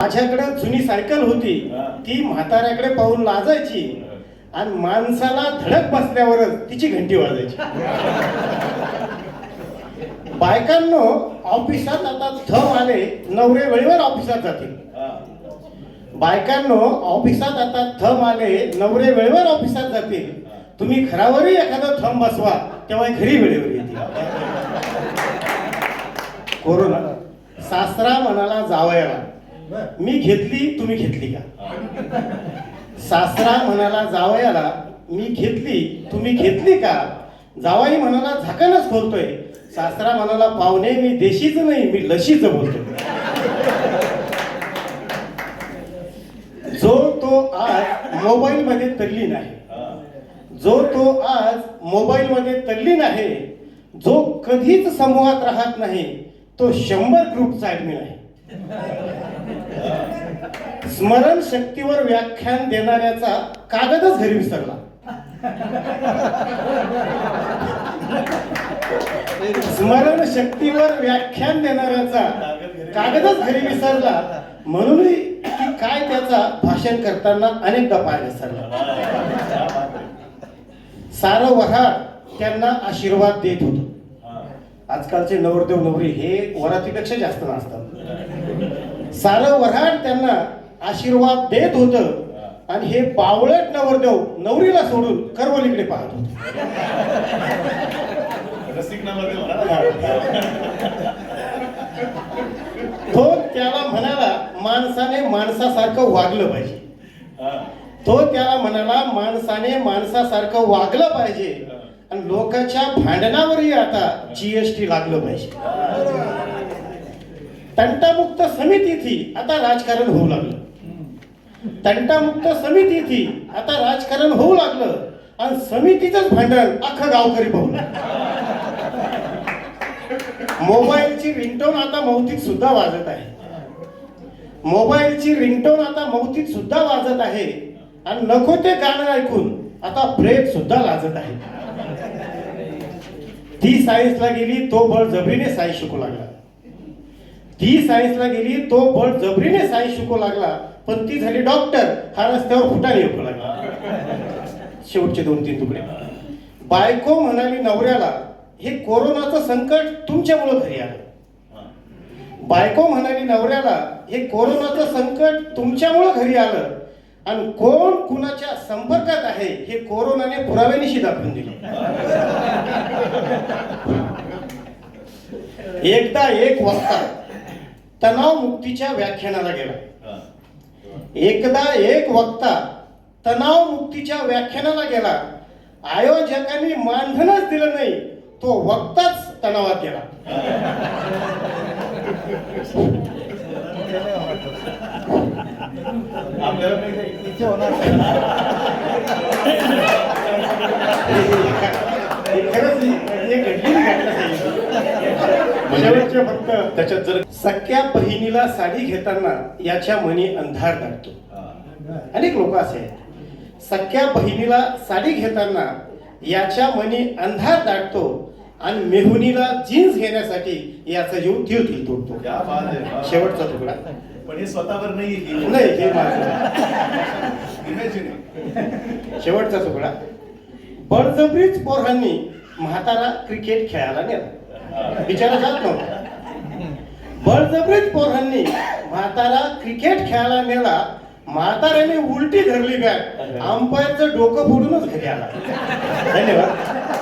माझ्याकडे जुनी सायकल होती. ती म्हाताऱ्याकडे पाहून लाजायची. आणि माणसाला धडक बसल्यावरच तिची घंटी वाजायची. बायकांनो ऑफिसात आता थम आले नवरे वेळेवर ऑफिसात जातील. बायकांनो ऑफिसात आता थम आले नवरे वेळेवर ऑफिसात जातील. तुम्ही घरावरही एखादा थम बसवा तेव्हा घरी वेळेवर येतील. कोरोना. सासरा मनाला जावयाला. मी घेतली तुम्ही घेतली का? सासरा म्हणाला जावयाला मी घेतली तुम्ही घेतली का? जावाई म्हणाला झाकणच बोलतोय सासरा म्हणाला पाहुणे मी देशीच नाही मी लशीच बोलतोय. जो तो आज मोबाईल मध्ये तल्ली आहे जो तो आज मोबाईल मध्ये तल्लीन आहे जो कधीच समूहात राहत नाही तो शंभर ग्रुपचा ऍडमिन आहे. स्मरण शक्तीवर व्याख्यान देणाऱ्याचा कागदच घरी विसरला. स्मरण शक्तीवर व्याख्यान देणाऱ्याचा कागदच घरी विसरला. म्हणूनही की काय त्याचा भाषण करताना अनेकदा पाय विसरला सारं वऱ्हाड त्यांना आशीर्वाद देत होतो. आजकालचे नवरदेव नवरी हे वरातीपेक्षा जास्त नसतात सारं वऱ्हाड त्यांना आशीर्वाद देत होत. आणि हे बावळट नवरदेव नवरीला सोडून करवलीकडे पाहत होते. तो त्याला म्हणाला माणसाने माणसासारखं वागलं पाहिजे. तो त्याला म्हणाला माणसाने माणसासारखं वागलं पाहिजे. आणि लोकांच्या भांडणावरही आता जीएसटी लागलं पाहिजे. तंटामुक्त समितीची आता राजकारण होऊ लागलं. तंटामुक्त समितीची आता राजकारण होऊ लागलं. आणि समितीचंच भांडण अख्खं गावकरी पाहू मोबाईलची रिंगटोन आता मौतिक सुद्धा वाजत आहे. मोबाईलची रिंगटोन आता मौतिक सुद्धा वाजत आहे. आणि नको ते गाणं ऐकून आता ब्रेक सुद्धा लाजत आहे. ती सायन्सला गेली तो बळजबरीने सायन्स शिकू लागला. ती सायन्सला गेली तो बळ जबरीने सायन्स शिकू लागला पण ती झाली डॉक्टर. हा रस्त्यावर फुटाने येऊ लागला. शेवटचे दोन तीन तुकडे. बायको म्हणाली नवऱ्याला हे कोरोनाचं संकट तुमच्यामुळं घरी आलं. बायको म्हणाली नवऱ्याला हे कोरोनाचं संकट तुमच्यामुळं घरी आलं. आणि कोण कुणाच्या संपर्कात आहे हे कोरोनाने पुराव्यानिशी दाखवून दिलं. एकदा एक वाजता तणाव मुक्तीच्या व्याख्यानाला गेला. एकदा एक वक्ता तणाव मुक्तीच्या व्याख्यानाला गेला. आयोजकांनी मानधनच दिलं नाही. तो वक्ताच तणावात गेला. आपल्याला नाही काही. हे खरंच हे घडलेली घटना सांगितली. शेवटचे फक्त त्याच्यात जर सख्या बहिणीला साडी घेताना याच्या मनी अंधार दाटतो अनेक लोक असे आहेत. सख्या बहिणीला साडी घेताना याच्या मनी अंधार दाटतो आणि मेहुनीला जीन्स घेण्यासाठी याचा जीव धीर धीर तोडतो. शेवटचा तुकडा. पण हे स्वतःवर नाही. शेवटचा तुकडा. बळजबरीच पोरांनी म्हातारा क्रिकेट खेळायला नेला. बिचारा जात नव्हता बळजबरीच पोरांनी म्हातारा क्रिकेट खेळायला नेला म्हाताऱ्याने उलटी धरली बॅट. अंपायरचं डोकं फोडूनच घरी आला. धन्यवाद.